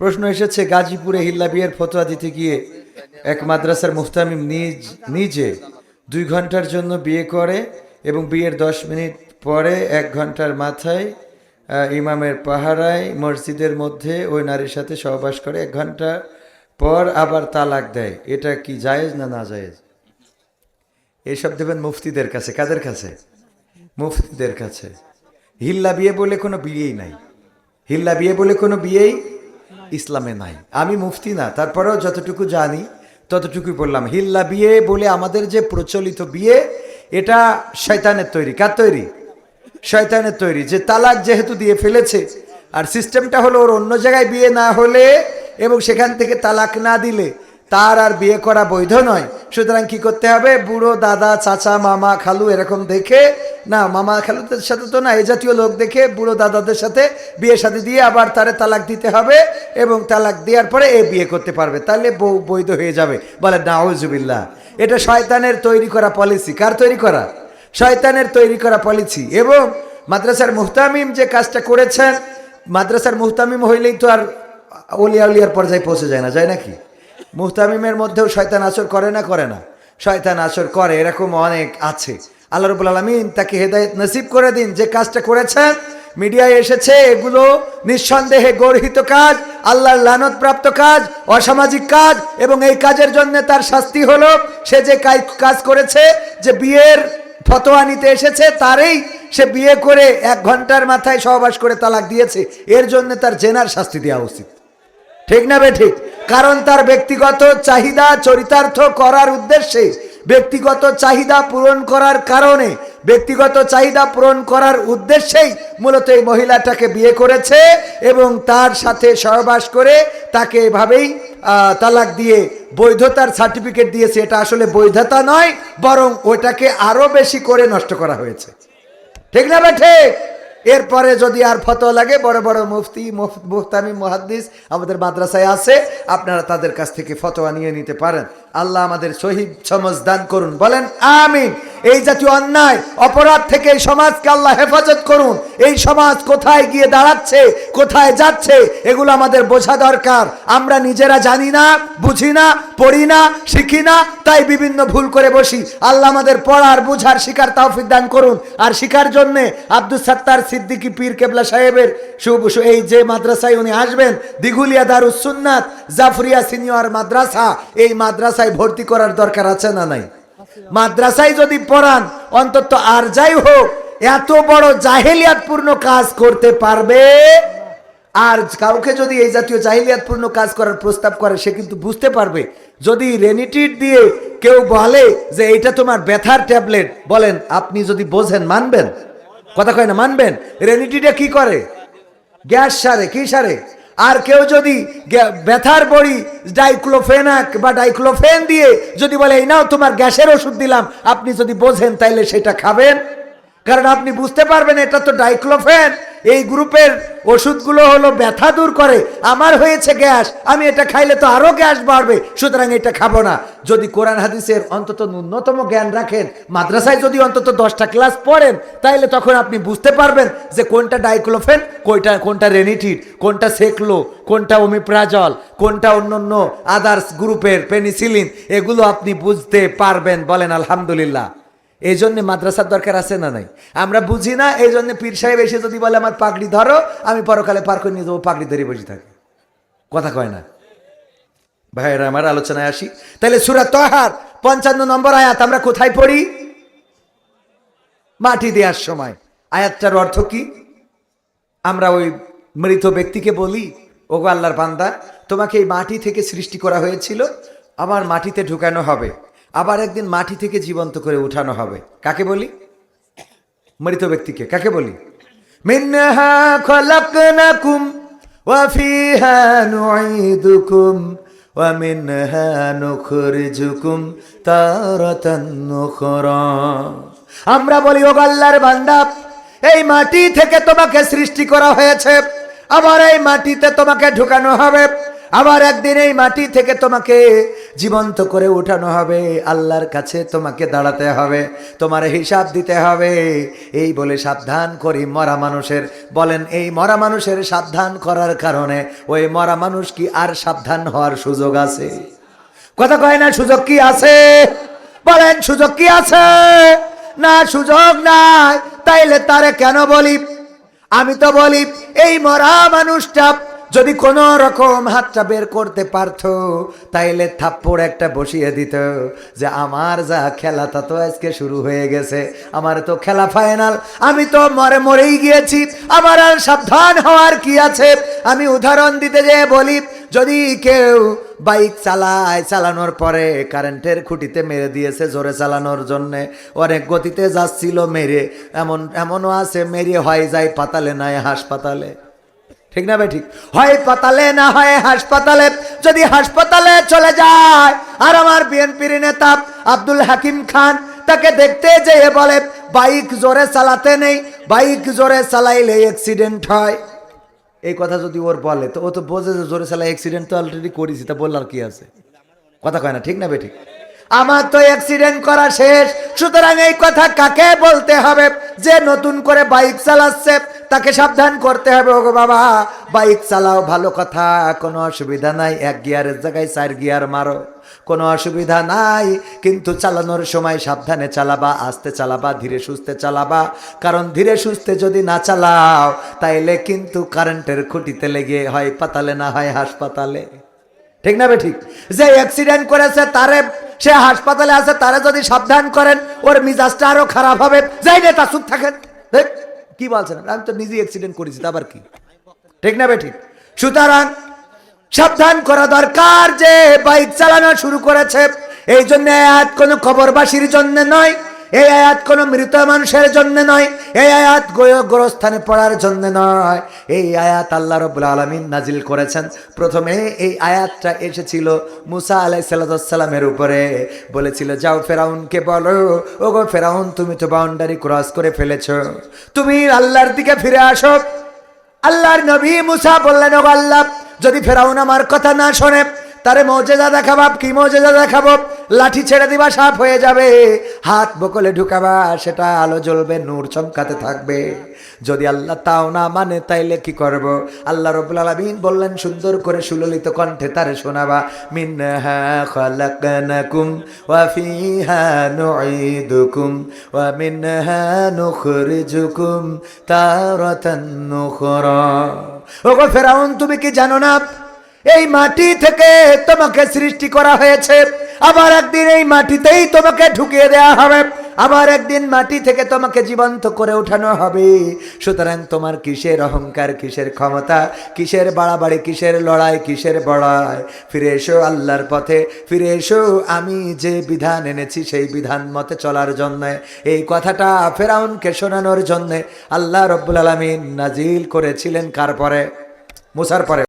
প্রশ্ন এসেছে, গাজীপুরে হিল্লা বিয়ের ফতোয়া দিতে গিয়ে এক মাদ্রাসার মুফতামিম নিজ, নিজে দুই ঘণ্টার জন্য বিয়ে করে এবং বিয়ের দশ মিনিট পরে এক ঘণ্টার মাথায় ইমামের পাহারায় মসজিদের মধ্যে ওই নারীর সাথে সহবাস করে এক ঘণ্টা পর আবার তালাক দেয়। এটা কি জায়েজ না না জায়েজ? এসব দেবেন মুফতিদের কাছে। কাদের কাছে? মুফতিদের কাছে। হিল্লা বিয়ে বলে কোনো বিয়েই নাই। হিল্লা বিয়ে বলে কোনো বিয়েই ইসলামে নাই। আমি মুফতি না, তারপরেও যতটুকু জানি, ততটুকুই বললাম। হিল্লা বিয়ে বলে আমাদের যে প্রচলিত বিয়ে, এটা শয়তানের তৈরি। কার তৈরি? শয়তানের তৈরি। যে তালাক যেহেতু দিয়ে ফেলেছে, আর সিস্টেমটা হলো ওর অন্য জায়গায় বিয়ে না হলে এবং সেখান থেকে তালাক না দিলে তার আর বিয়ে করা বৈধ নয়। সুতরাং কি করতে হবে? বুড়ো, দাদা, চাচা, মামা, খালু এরকম দেখে, না, মামা খালুদের সাথে তো না, এ জাতীয় লোক দেখে বুড়ো দাদাদের সাথে বিয়ে সাথে দিয়ে আবার তারে তালাক দিতে হবে এবং তালাক দেওয়ার পরে এ বিয়ে করতে পারবে। তাহলে বউ বৈধ হয়ে যাবে। বলে, নাউজুবিল্লাহ। এটা শয়তানের তৈরি করা পলিসি। কার তৈরি করা? শয়তানের তৈরি করা পলিসি। এবং মাদ্রাসার মুহতামিম যে কাজটা করেছেন, মাদ্রাসার মুহতামিম হইলেই তো আর অলিয়া উলিয়ার পর্যায়ে পৌঁছে যায় না, যায় নাকি? মুহতামিমের মধ্যেও শয়তান আসর করে না করে না। শয়তান আসর করে, এরকম অনেক আছে। আল্লাহ রবুল আলমিন তাকে হেদায়ত নসিব করে দিন, যে কাজটা করেছেন মিডিয়ায় এসেছে, এগুলো নিঃসন্দেহে গর্হিত কাজ, আল্লাহর লানত প্রাপ্ত কাজ, অসামাজিক কাজ, এবং এই কাজের জন্য তার শাস্তি হলো, সে যে কাজ করেছে, যে বিয়ের ফতোয়া নিতে এসেছে, তারই সে বিয়ে করে এক ঘণ্টার মাথায় সহবাস করে তালাক দিয়েছে। এর জন্য তার জেনার শাস্তি দেওয়া উচিত। ঠিক না বে ঠিক? কারণ তার ব্যক্তিগত চাহিদা চরিতার্থ করার উদ্দেশ্যে, ব্যক্তিগত চাহিদা পূরণ করার কারণে, ব্যক্তিগত চাহিদা পূরণ করার উদ্দেশ্যেই মূলত এই মহিলাটাকে বিয়ে করেছে এবং তার সাথে সহবাস করে তাকে এভাবেই তালাক দিয়ে বৈধতার সার্টিফিকেট দিয়েছে। এটা আসলে বৈধতা নয়, বরং ওটাকে আরও বেশি করে নষ্ট করা হয়েছে। ঠিক না বে ঠিক? এরপরে যদি আর ফতোয়া লাগে, বড় বড় মুফতি মুফতামি মুহাদ্দিস আমাদের মাদ্রাসায় আছে, আপনারা তাদের কাছ থেকে ফতোয়া নিয়ে নিতে পারেন। আল্লাহ আমাদের শহীদ, সমাজ দান করুন, বলেন আমিন। এই জাতীয় অন্যায়, অপরাধ থেকে এই সমাজকে আল্লাহ হেফাজত করুন। এই সমাজ কোথায় গিয়ে দাঁড়াচ্ছে, কোথায় যাচ্ছে, এগুলো আমাদের বোঝা দরকার। আমরা নিজেরা জানি না, বুঝি না, পড়ি না, শিখি না, তাই বিভিন্ন ভুল করে বসি। আল্লাহ আমাদের পড়ার, বুঝার শিকার তৌফিক দান করুন। আর শিকার জন্যে আব্দুল সাত্তার সিদ্দিকী পীর কেবলা সাহেবের এই যে মাদ্রাসায় উনি আসবেন, দিঘুলিয়া দারুস সুন্নাত, জাফরিয়া সিনিয়র মাদ্রাসা, এই মাদ্রাসায় ভর্তি করার দরকার আছে না নাই? মাদ্রাসায় যদি পড়ান, অন্তত আর যাই হোক, এত বড় জাহেলিয়াতপূর্ণ কাজ করতে পারবে? আর কাউকে যদি এই জাতীয় জাহিলিয়াতপূর্ণ কাজ করার প্রস্তাব করে, সে কিন্তু বুঝতে পারবে। যদি রেনিটিড দিয়ে কেউ বলে যে, এইটা তোমার ব্যথার ট্যাবলেট, বলেন, আপনি যদি বোঝেন, মানবেন? কথা কয় না, মানবেন? রেনিটিডে কি করে? গ্যাস সারে, কি সারে? আর কেউ যদি ব্যথার বড়ি ডাইক্লোফেনাক বা ডাইক্লোফেন দিয়ে যদি বলে, এই নাও, তোমার গ্যাসের ওষুধ দিলাম। আপনি যদি বোঝেন, তাইলে সেটা খাবেন। কারণ আপনি বুঝতে পারবেন, এটা তো ডাইক্লোফেন। এই গ্রুপের ওষুধগুলো হলো ব্যথা দূর করে। আমার হয়েছে গ্যাস, আমি এটা খাইলে তো আরও গ্যাস বাড়বে, সুতরাং এটা খাব না। যদি কোরআন হাদিসের অন্তত ন্যূনতম জ্ঞান রাখেন, মাদ্রাসায় যদি অন্তত দশটা ক্লাস পড়েন, তাইলে তখন আপনি বুঝতে পারবেন যে কোনটা ডাইক্লোফেন কোনটা কোনটা রেনিটিড, কোনটা সেকলো, কোনটা ওমিপ্রাজল, কোনটা অন্য অন্য আদার্স গ্রুপের পেনিসিলিন, এগুলো আপনি বুঝতে পারবেন বলেন, আলহামদুলিল্লাহ। এই জন্যে মাদ্রাসার দরকার আছে না নাই? আমরা বুঝি না এই জন্য পীর সাহেব এসে যদি বলে আমার পাগড়ি ধরো, আমি পরকালে পার করে নিয়ে যাব, পাগড়ি ধরে বসে থাকি। কথা কয় না? ভাইয়েরা, আমার আলোচনায় আসি। তাহলে সুরা তহার, পঞ্চান্ন নম্বর আয়াত, আমরা কোথায় পড়ি? মাটি দেওয়ার সময়। আয়াতটার অর্থ কি? আমরা ওই মৃত ব্যক্তিকে বলি, ওগো আল্লাহর বান্দা, তোমাকে এই মাটি থেকে সৃষ্টি করা হয়েছিল, আমার মাটিতে ঢুকানো হবে। আবার একদিন মাটি থেকে জীবন্ত করে উঠানো হবে। কাকে বলি? মৃত ব্যক্তিকে। কাকে বলি? আমরা বলি ও আল্লাহর বান্দা, এই মাটি থেকে তোমাকে সৃষ্টি করা হয়েছে। আবার এই মাটিতে তোমাকে ঢুকানো হবে। আবার একদিন এই মাটি থেকে তোমাকে জীবন্ত করে উঠানো হবে। আল্লাহর কাছে তোমাকে দাঁড়াতে হবে, তোমার হিসাব দিতে হবে। এই বলে সাবধান করি মরা মানুষের। বলেন, এই মরা মানুষের সাবধান করার কারণে ওই মরা মানুষ কি আর সাবধান হওয়ার সুযোগ আছে? কথা কয় না, সুযোগ কি আছে? বলেন, সুযোগ কি আছে? না, সুযোগ নাই। তাইলে তারে কেন বলি? আমি তো বলি, এই মরা মানুষটা যদি কোনো রকম হাতটা বের করতে পারতো, তাইলে থাপ্পড় একটা বসিয়ে দিত যে, আমার যা খেলা, তা তো আজকে শুরু হয়ে গেছে। আমার তো খেলা ফাইনাল আমি তো মরে মরেই গিয়েছি। আমার আর সাবধান হওয়ার কি আছে? আমি উদাহরণ দিতে যেয়ে বলি, যদি কেউ বাইক চালায়, চালানোর পরে কারেন্টের খুঁটিতে মেরে দিয়েছে জোরে চালানোর জন্যে, অনেক গতিতে যাচ্ছিল মেরে, এমন, এমনও আছে, মেরে হয় যায় পাতালে, নাই হাসপাতালে। ঠিক না ভাই, ঠিক। হয় পাতালে না হয় হাসপাতালে, যদি হাসপাতালে চলে যায়, আর আমার বিএনপির নেতা আব্দুল হাকিম খান তাকে দেখতে যেয়ে বলে, বাইক জোরে চালাতে নেই, বাইক জোরে চালাইলে অ্যাক্সিডেন্ট হয়। এই কথা যদি ওর বলে, তো ও তো বোঝে যে জোরে চালা অ্যাক্সিডেন্ট তো অলরেডি করেছি, তা বললার কি আছে? কথা কয় না, ঠিক না বেঠিক আমার তো অ্যাক্সিডেন্ট করা শেষ। সুতরাং এই কথা কাকে বলতে হবে? যে নতুন করে বাইক চালাচ্ছে, তাকে সাবধান করতে হবে। ওগো বাবা বাইক চালাও, ভালো কথা। কোনো অসুবিধা নাই, এক গিয়ারের জায়গায় চার গিয়ার মারো। কোনো অসুবিধা নাই, কিন্তু চালানোর সময় সাবধানে চালাবা, আস্তে চালাবা, ধীরে সুস্থে চালাবা। কারণ ধীরে সুস্থে যদি না চালাও, তাইলে কিন্তু কারেন্টের খুঁটিতে লেগে হয়, পাতালে না হয়, হাসপাতালে। ঠিক না ঠিক? যে অ্যাক্সিডেন্ট করেছে, তারে সে হাসপাতালে আছে, তারে যদি সাবধান করেন, ওর মিজাজটা আরও খারাপ হবে। যাই নেতা চুপ থাকেন। কি বলছেন? আমি তো নিজেই অ্যাক্সিডেন্ট করেছি, তা আবার কি? ঠিক না ঠিক? সুতরাং সাবধান করা দরকার যে বাইক চালানো শুরু করেছে। এই জন্য কোনো কবরবাসীর জন্য নয় এই আয়াত কোনো মৃত মানুষের জন্য নয়, এই আয়াত গোরস্থানে পড়ার জন্য নয়। এই আয়াত আল্লাহ রব্বুল আলমিন নাজিল করেছেন। প্রথমে এই আয়াতটা এসেছিল মুসা আলাই সাল্লামের উপরে। বলেছিল, যাও ফেরাউনকে বলো ও গো ফেরাউন, তুমি তো বাউন্ডারি ক্রস করে ফেলেছ। তুমি আল্লাহর দিকে ফিরে আসো। আল্লাহর নবী মুসা বললেন ও আল্লাহ, যদি ফেরাউন আমার কথা না শোনে, তারে মজেজা দেখাবা, কি মজেজা দেখাবো? লাঠি ছেড়ে দিবা, সাপ হয়ে যাবে। হাত বকলে ঢুকাবা, সেটা আলো জ্বলবে, নূর চমকাতে থাকবে। যদি আল্লাহ তাও না মানে তাইলে কি করব? আল্লাহ রবুল আলমিন বললেন, সুন্দর করে সুললিত কণ্ঠে তারে শোনাবা, মিনহা খালাকনাকুম ওয়া ফিহা নুঈদুকুম ওয়া মিনহা নুখরিজুকুম তারাতান নুখরা। ওগো ফেরাউন, তুমি কি জানো না? এই মাটি থেকে তোমাকে সৃষ্টি করা হয়েছে। আবার একদিন এই মাটিতেই তোমাকে ঢুকিয়ে দেয়া হবে। আবার একদিন মাটি থেকে তোমাকে জীবন্ত করে উঠানো হবে। সুতরাং তোমার কিসের অহংকার, কিসের ক্ষমতা, কিসের বাড়াবাড়ি, কিসের লড়াই, কিসের বড়াই? ফিরে এসো আল্লাহর পথে, ফিরে এসো। আমি যে বিধান এনেছি সেই বিধান মতে চলার জন্য, এই কথাটা ফেরাউনকে শোনানোর জন্যে আল্লাহ রব্বুল আলমিন নাজিল করেছিলেন কার পরে? মুসার পরে।